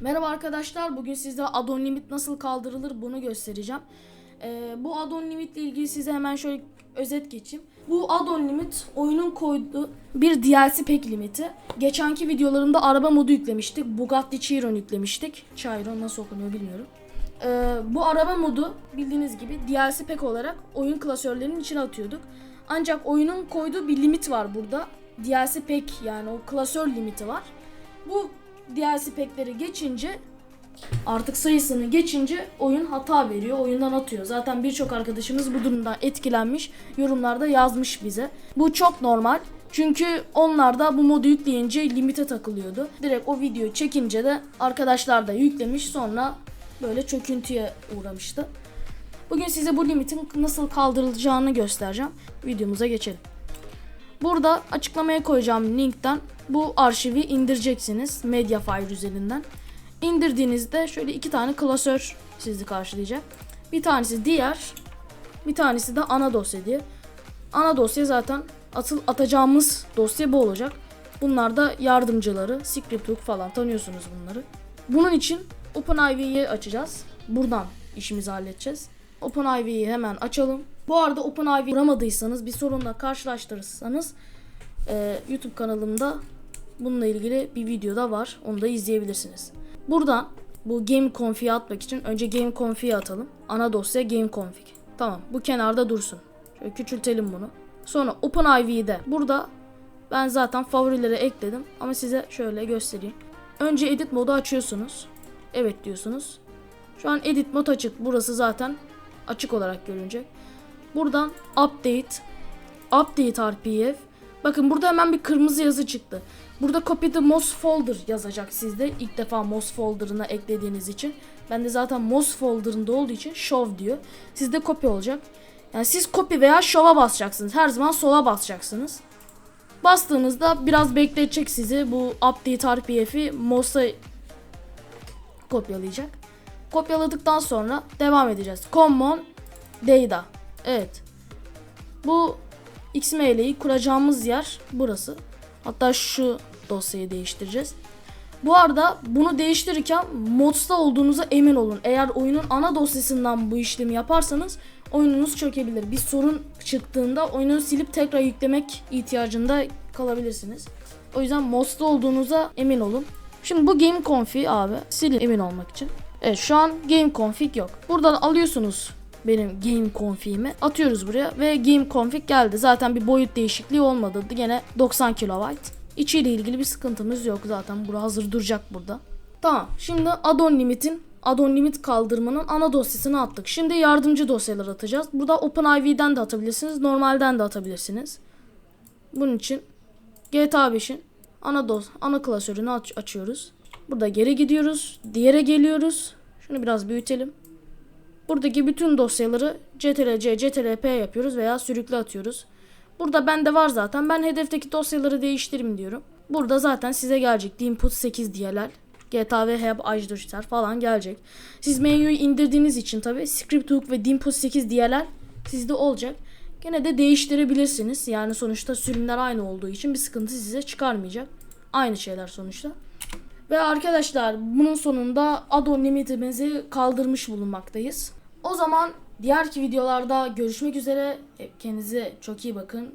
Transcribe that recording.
Merhaba arkadaşlar. Bugün sizlere addon limit nasıl kaldırılır bunu göstereceğim. Ee, bu addon limit ile ilgili size hemen şöyle özet geçeyim. Bu addon limit oyunun koyduğu bir DLC pack limiti. Geçenki videolarımda araba modu yüklemiştik. Bugatti Chiron yüklemiştik. Chiron nasıl okunuyor bilmiyorum. Ee, bu araba modu bildiğiniz gibi DLC pack olarak oyun klasörlerinin içine atıyorduk. Ancak oyunun koyduğu bir limit var burada. DLC pack yani o klasör limiti var. Bu DLC pack'leri geçince artık sayısını geçince oyun hata veriyor. Oyundan atıyor. Zaten birçok arkadaşımız bu durumdan etkilenmiş. Yorumlarda yazmış bize. Bu çok normal. Çünkü onlar da bu modu yükleyince limite takılıyordu. Direkt o videoyu çekince de arkadaşlar da yüklemiş sonra böyle çöküntüye uğramıştı. Bugün size bu limitin nasıl kaldırılacağını göstereceğim. Videomuza geçelim. Burada açıklamaya koyacağım linkten bu arşivi indireceksiniz Mediafire üzerinden. İndirdiğinizde şöyle iki tane klasör sizi karşılayacak. Bir tanesi diğer, bir tanesi de ana dosya diye. Ana dosya zaten atıl atacağımız dosya bu olacak. Bunlar da yardımcıları, scriptbook falan tanıyorsunuz bunları. Bunun için OpenIV'yi açacağız. Buradan işimizi halledeceğiz. OpenIV'yi hemen açalım. Bu arada OpenIV kuramadıysanız bir sorunla karşılaştırırsanız e, YouTube kanalımda bununla ilgili bir video da var. Onu da izleyebilirsiniz. Buradan bu game config'e atmak için önce game config'e atalım. Ana dosya game config. Tamam bu kenarda dursun. Şöyle küçültelim bunu. Sonra OpenIV'de burada ben zaten favorilere ekledim ama size şöyle göstereyim. Önce edit modu açıyorsunuz. Evet diyorsunuz. Şu an edit mod açık. Burası zaten açık olarak görünecek. Buradan update update rpf Bakın burada hemen bir kırmızı yazı çıktı. Burada copy the most folder yazacak sizde. İlk defa most folder'ına eklediğiniz için. Ben de zaten most folder'ında olduğu için show diyor. Sizde copy olacak. Yani siz copy veya show'a basacaksınız. Her zaman sola basacaksınız. Bastığınızda biraz bekletecek sizi. Bu update rpf'i most'a kopyalayacak. Kopyaladıktan sonra devam edeceğiz. Common data. Evet. Bu XML'yi kuracağımız yer burası. Hatta şu dosyayı değiştireceğiz. Bu arada bunu değiştirirken modsta olduğunuza emin olun. Eğer oyunun ana dosyasından bu işlemi yaparsanız oyununuz çökebilir. Bir sorun çıktığında oyunu silip tekrar yüklemek ihtiyacında kalabilirsiniz. O yüzden modsta olduğunuza emin olun. Şimdi bu game config abi silin emin olmak için. Evet şu an game config yok. Buradan alıyorsunuz benim game config'imi atıyoruz buraya ve game config geldi. Zaten bir boyut değişikliği olmadı. Gene 90 KB. İçiyle ilgili bir sıkıntımız yok zaten. Bura hazır duracak burada. Tamam. Şimdi addon limitin addon limit kaldırmanın ana dosyasını attık. Şimdi yardımcı dosyalar atacağız. Burada OpenIV'den de atabilirsiniz. Normalden de atabilirsiniz. Bunun için GTA 5'in ana dos ana klasörünü aç açıyoruz. Burada geri gidiyoruz. Diğere geliyoruz. Şunu biraz büyütelim. Buradaki bütün dosyaları CTRL-C, CTRL-P yapıyoruz veya sürükle atıyoruz. Burada bende var zaten. Ben hedefteki dosyaları değiştireyim diyorum. Burada zaten size gelecek. Input 8 diyeler. GTA ve Hub Ajdurçlar falan gelecek. Siz menüyü indirdiğiniz için tabi Scripthook ve Input 8 diyeler sizde olacak. Gene de değiştirebilirsiniz. Yani sonuçta sürümler aynı olduğu için bir sıkıntı size çıkarmayacak. Aynı şeyler sonuçta. Ve arkadaşlar bunun sonunda addon limitimizi kaldırmış bulunmaktayız. O zaman diğerki videolarda görüşmek üzere. Kendinize çok iyi bakın.